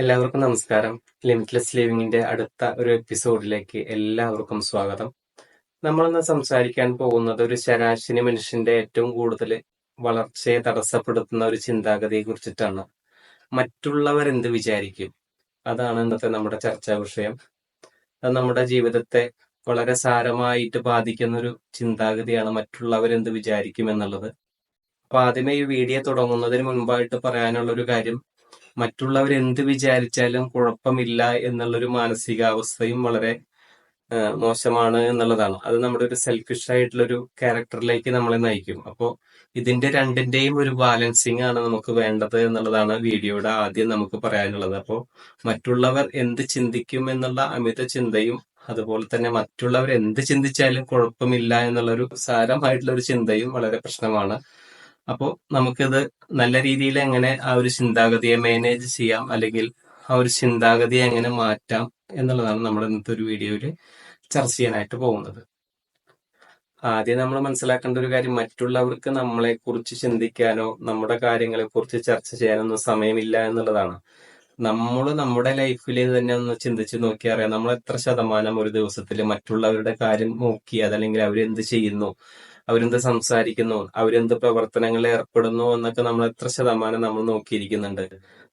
എല്ലാവർക്കും നമസ്കാരം. ലിമിറ്റ്ലെസ് ലിവിങ്ങിന്റെ അടുത്ത ഒരു എപ്പിസോഡിലേക്ക് എല്ലാവർക്കും സ്വാഗതം. നമ്മളിന്ന് സംസാരിക്കാൻ പോകുന്നത് ഒരു ശരാശരി മനുഷ്യന്റെ ഏറ്റവും കൂടുതൽ വളർച്ചയെ തടസ്സപ്പെടുത്തുന്ന ഒരു ചിന്താഗതിയെ കുറിച്ചിട്ടാണ്. മറ്റുള്ളവർ എന്ത് വിചാരിക്കും? അതാണ് ഇന്നത്തെ നമ്മുടെ ചർച്ചാ വിഷയം. അത് നമ്മുടെ ജീവിതത്തെ വളരെ സാരമായിട്ട് ബാധിക്കുന്ന ഒരു ചിന്താഗതിയാണ് മറ്റുള്ളവർ എന്ത് വിചാരിക്കും എന്നുള്ളത്. അപ്പൊ ആദ്യമേ ഈ വീഡിയോ തുടങ്ങുന്നതിന് മുൻപായിട്ട് പറയാനുള്ള ഒരു കാര്യം. മറ്റുള്ളവർ എന്ത് വിചാരിച്ചാലും കുഴപ്പമില്ല എന്നുള്ളൊരു മാനസികാവസ്ഥയും വളരെ മോശമാണ് എന്നുള്ളതാണ്. അത് നമ്മുടെ ഒരു സെൽഫിഷ് ആയിട്ടുള്ള ഒരു ക്യാരക്ടറിലേക്ക് നമ്മളെ നയിക്കും. അപ്പോൾ ഇതിന്റെ രണ്ടിന്റെയും ഒരു ബാലൻസിങ് ആണ് നമുക്ക് വേണ്ടത് എന്നുള്ളതാണ് വീഡിയോയുടെ ആദ്യം നമുക്ക് പറയാനുള്ളത്. അപ്പോൾ മറ്റുള്ളവർ എന്ത് ചിന്തിക്കും എന്നുള്ള അമിത ചിന്തയും അതുപോലെ തന്നെ മറ്റുള്ളവർ എന്ത് ചിന്തിച്ചാലും കുഴപ്പമില്ല എന്നുള്ളൊരു സാരമായിട്ടുള്ള ഒരു ചിന്തയും വളരെ പ്രശ്നമാണ്. അപ്പോൾ നമുക്കിത് നല്ല രീതിയിൽ എങ്ങനെ ആ ഒരു ചിന്താഗതിയെ മാനേജ് ചെയ്യാം അല്ലെങ്കിൽ ആ ഒരു ചിന്താഗതിയെ എങ്ങനെ മാറ്റാം എന്നുള്ളതാണ് നമ്മൾ ഇന്നത്തെ ഒരു വീഡിയോയിൽ ചർച്ച ചെയ്യാനായിട്ട് പോകുന്നത്. ആദ്യം നമ്മൾ മനസ്സിലാക്കേണ്ട ഒരു കാര്യം മറ്റുള്ളവർക്ക് നമ്മളെ കുറിച്ച് ചിന്തിക്കാനോ നമ്മുടെ കാര്യങ്ങളെ കുറിച്ച് ചർച്ച ചെയ്യാനൊന്നും സമയമില്ല എന്നുള്ളതാണ്. നമ്മൾ നമ്മുടെ ലൈഫിൽ തന്നെ ഒന്ന് ചിന്തിച്ച് നോക്കിയാൽ അറിയാം നമ്മൾ എത്ര ശതമാനം ഒരു ദിവസത്തിൽ മറ്റുള്ളവരുടെ കാര്യം നോക്കി അതല്ലെങ്കിൽ അവരെന്ത് ചെയ്യുന്നു അവരെന്ത് സംസാരിക്കുന്നു അവരെന്ത് പ്രവർത്തനങ്ങളിൽ ഏർപ്പെടുന്നു എന്നൊക്കെ നമ്മൾ എത്ര ശതമാനം നമ്മൾ നോക്കിയിരിക്കുന്നുണ്ട്.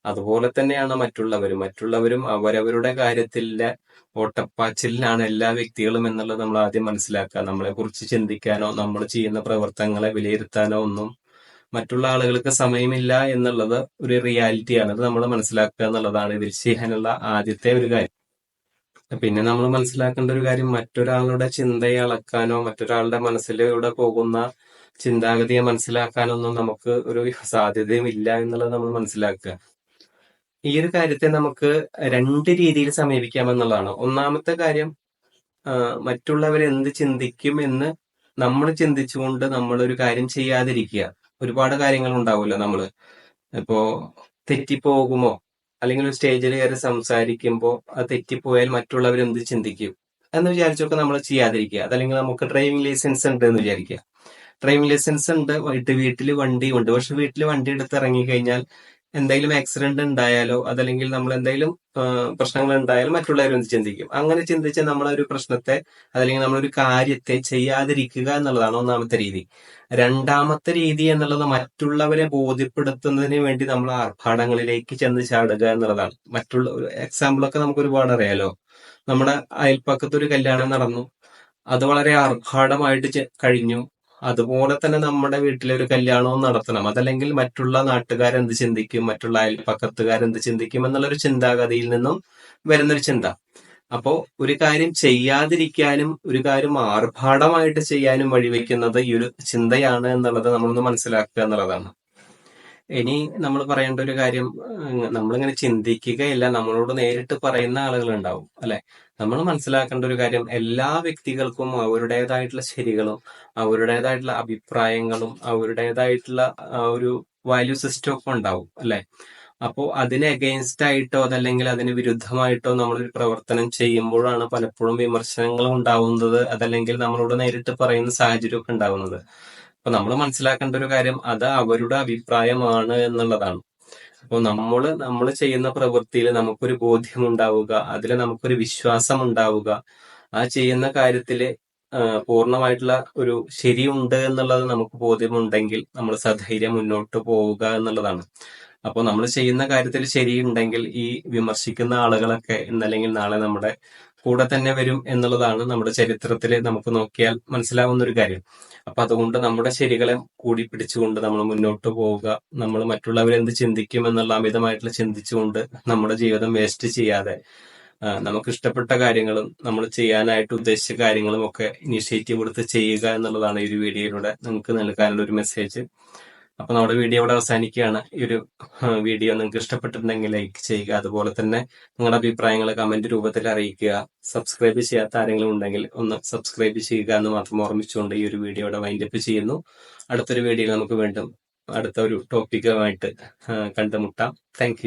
അതുപോലെ തന്നെയാണ് മറ്റുള്ളവരും. മറ്റുള്ളവരും അവരവരുടെ കാര്യത്തിലെ ഓട്ടപ്പാച്ചിലാണ് എല്ലാ വ്യക്തികളും എന്നുള്ളത് നമ്മൾ ആദ്യം മനസ്സിലാക്കുക. നമ്മളെ കുറിച്ച് ചിന്തിക്കാനോ നമ്മൾ ചെയ്യുന്ന പ്രവർത്തനങ്ങളെ വിലയിരുത്താനോ ഒന്നും മറ്റുള്ള ആളുകൾക്ക് സമയമില്ല എന്നുള്ളത് ഒരു റിയാലിറ്റിയാണ് അത് നമ്മൾ മനസ്സിലാക്കുക എന്നുള്ളതാണ്. ഇതിൽ ചെയ്യാനുള്ള ആദ്യത്തെ ഒരു കാര്യം. പിന്നെ നമ്മൾ മനസ്സിലാക്കേണ്ട ഒരു കാര്യം മറ്റൊരാളുടെ ചിന്തയെ അളക്കാനോ മറ്റൊരാളുടെ മനസ്സിലൂടെ പോകുന്ന ചിന്താഗതിയെ മനസ്സിലാക്കാനൊന്നും നമുക്ക് ഒരു സാധ്യതയും ഇല്ല എന്നുള്ളത് നമ്മൾ മനസ്സിലാക്കുക. ഈ ഒരു കാര്യത്തെ നമുക്ക് രണ്ട് രീതിയിൽ സമീപിക്കാമെന്നുള്ളതാണ്. ഒന്നാമത്തെ കാര്യം മറ്റുള്ളവർ എന്ത് ചിന്തിക്കും എന്ന് നമ്മൾ ചിന്തിച്ചുകൊണ്ട് നമ്മൾ ഒരു കാര്യം ചെയ്യാതിരിക്കുക. ഒരുപാട് കാര്യങ്ങൾ ഉണ്ടാവുമല്ലോ നമ്മൾ ഇപ്പോ തെറ്റിപ്പോകുമോ? അല്ലെങ്കിൽ ഒരു സ്റ്റേജിൽ കയറി സംസാരിക്കുമ്പോൾ അത് തെറ്റിപ്പോയാൽ മറ്റുള്ളവർ എന്ത് ചിന്തിക്കും? എന്ന് വിചാരിച്ചൊക്കെ നമ്മൾ ചെയ്യാതിരിക്കുക. അതല്ലെങ്കിൽ നമുക്ക് ഡ്രൈവിംഗ് ലൈസൻസ് ഉണ്ട് എന്ന് വിചാരിക്കുക. ഡ്രൈവിംഗ് ലൈസൻസ് ഉണ്ട്. വീട്ടിൽ വണ്ടി ഉണ്ട്. പക്ഷെ വീട്ടിൽ വണ്ടി എടുത്ത് ഇറങ്ങി കഴിഞ്ഞാൽ എന്തെങ്കിലും ആക്സിഡന്റ് ഉണ്ടായാലോ അതല്ലെങ്കിൽ നമ്മൾ എന്തെങ്കിലും പ്രശ്നങ്ങൾ ഉണ്ടായാലും മറ്റുള്ളവർ എന്ത് ചിന്തിക്കും. അങ്ങനെ ചിന്തിച്ച് നമ്മളൊരു പ്രശ്നത്തെ അതല്ലെങ്കിൽ നമ്മളൊരു കാര്യത്തെ ചെയ്യാതിരിക്കുക എന്നുള്ളതാണ് ഒന്നാമത്തെ രീതി. രണ്ടാമത്തെ രീതി എന്നുള്ളത് മറ്റുള്ളവരെ ബോധ്യപ്പെടുത്തുന്നതിന് വേണ്ടി നമ്മൾ ആർഭാടങ്ങളിലേക്ക് ചെന്ന് ചാടുക എന്നുള്ളതാണ്. മറ്റുള്ള ഒക്കെ നമുക്ക് ഒരുപാട് അറിയാലോ. നമ്മുടെ അയൽപ്പക്കത്തൊരു കല്യാണം നടന്നു. അത് വളരെ ആർഭാടമായിട്ട് കഴിഞ്ഞു. അതുപോലെ തന്നെ നമ്മുടെ വീട്ടിലെ ഒരു കല്യാണവും നടത്തണം. അതല്ലെങ്കിൽ മറ്റുള്ള നാട്ടുകാരെന്ത് ചിന്തിക്കും? മറ്റുള്ള അയൽപ്പക്കത്തുകാരെന്ത് ചിന്തിക്കും? എന്നുള്ളൊരു ചിന്താഗതിയിൽ നിന്നും വരുന്നൊരു ചിന്ത. അപ്പോ ഒരു കാര്യം ചെയ്യാതിരിക്കാനും ഒരു കാര്യം ആർഭാടമായിട്ട് ചെയ്യാനും വഴിവെക്കുന്നത് ഈ ഒരു ചിന്തയാണ് എന്നുള്ളത് നമ്മളൊന്ന് മനസ്സിലാക്കുക എന്നുള്ളതാണ്. ഇനി നമ്മൾ പറയേണ്ട ഒരു കാര്യം നമ്മളിങ്ങനെ ചിന്തിക്കുകയില്ല. നമ്മളോട് നേരിട്ട് പറയുന്ന ആളുകൾ ഉണ്ടാവും അല്ലെ? നമ്മൾ മനസ്സിലാക്കേണ്ട ഒരു കാര്യം എല്ലാ വ്യക്തികൾക്കും അവരുടേതായിട്ടുള്ള ശരികളും അവരുടേതായിട്ടുള്ള അഭിപ്രായങ്ങളും അവരുടേതായിട്ടുള്ള ഒരു വാല്യൂ സിസ്റ്റം ഒക്കെ ഉണ്ടാവും അല്ലെ? അപ്പോ അതിന് അഗെയിൻസ്റ്റ് ആയിട്ടോ അതല്ലെങ്കിൽ അതിന് വിരുദ്ധമായിട്ടോ നമ്മളൊരു പ്രവർത്തനം ചെയ്യുമ്പോഴാണ് പലപ്പോഴും വിമർശനങ്ങൾ ഉണ്ടാവുന്നത് അതല്ലെങ്കിൽ നമ്മളോട് നേരിട്ട് പറയുന്ന സാഹചര്യമൊക്കെ ഉണ്ടാവുന്നത്. അപ്പൊ നമ്മൾ മനസ്സിലാക്കേണ്ട ഒരു കാര്യം അത് അവരുടെ അഭിപ്രായമാണ് എന്നുള്ളതാണ്. അപ്പോൾ നമ്മൾ നമ്മൾ ചെയ്യുന്ന പ്രവൃത്തിയിൽ നമുക്കൊരു ബോധ്യം ഉണ്ടാവുക അതിൽ നമുക്കൊരു വിശ്വാസം ഉണ്ടാവുക ആ ചെയ്യുന്ന കാര്യത്തിൽ പൂർണമായിട്ടുള്ള ഒരു ശരിയുണ്ട് എന്നുള്ളത് നമുക്ക് ബോധ്യമുണ്ടെങ്കിൽ നമ്മൾ സധൈര്യം മുന്നോട്ട് പോവുക എന്നുള്ളതാണ്. അപ്പോൾ നമ്മൾ ചെയ്യുന്ന കാര്യത്തിൽ ശരിയുണ്ടെങ്കിൽ ഈ വിമർശിക്കുന്ന ആളുകളൊക്കെ ഇന്നല്ലെങ്കിൽ നാളെ നമ്മുടെ കൂടെ തന്നെ വരും എന്നുള്ളതാണ് നമ്മുടെ ചരിത്രത്തിൽ നമുക്ക് നോക്കിയാൽ മനസ്സിലാവുന്ന ഒരു കാര്യം. അപ്പൊ അതുകൊണ്ട് നമ്മുടെ ശരികളെ കൂടി പിടിച്ചുകൊണ്ട് നമ്മൾ മുന്നോട്ട് പോവുക. നമ്മൾ മറ്റുള്ളവരെന്ത് ചിന്തിക്കും എന്നുള്ള അമിതമായിട്ടുള്ള ചിന്തിച്ചുകൊണ്ട് നമ്മുടെ ജീവിതം വേസ്റ്റ് ചെയ്യാതെ നമുക്ക് ഇഷ്ടപ്പെട്ട കാര്യങ്ങളും നമ്മൾ ചെയ്യാനായിട്ട് ഉദ്ദേശിച്ച കാര്യങ്ങളും ഒക്കെ ഇനിഷ്യേറ്റീവ് എടുത്ത് ചെയ്യുക എന്നുള്ളതാണ് ഈ ഒരു വീഡിയോയിലൂടെ നിങ്ങൾക്ക് നൽകാനുള്ള ഒരു മെസ്സേജ് അപ്പൊ നമ്മുടെ വീഡിയോ ഇവിടെ അവസാനിക്കുകയാണ്. ഈ ഒരു വീഡിയോ നിങ്ങൾക്ക് ഇഷ്ടപ്പെട്ടിട്ടുണ്ടെങ്കിൽ ലൈക്ക് ചെയ്യുക. അതുപോലെ തന്നെ നിങ്ങളുടെ അഭിപ്രായങ്ങൾ കമന്റ് രൂപത്തിൽ അറിയിക്കുക. സബ്സ്ക്രൈബ് ചെയ്യാത്ത ആരെങ്കിലും ഉണ്ടെങ്കിൽ ഒന്ന് സബ്സ്ക്രൈബ് ചെയ്യുക എന്ന് മാത്രം ഓർമ്മിച്ചുകൊണ്ട് ഈ ഒരു വീഡിയോ ഇവിടെ വൈൻഡപ്പ് ചെയ്യുന്നു. അടുത്തൊരു വീഡിയോയിൽ നമുക്ക് വീണ്ടും അടുത്ത ഒരു ടോപ്പിക്കുമായിട്ട് കണ്ടുമുട്ടാം. താങ്ക്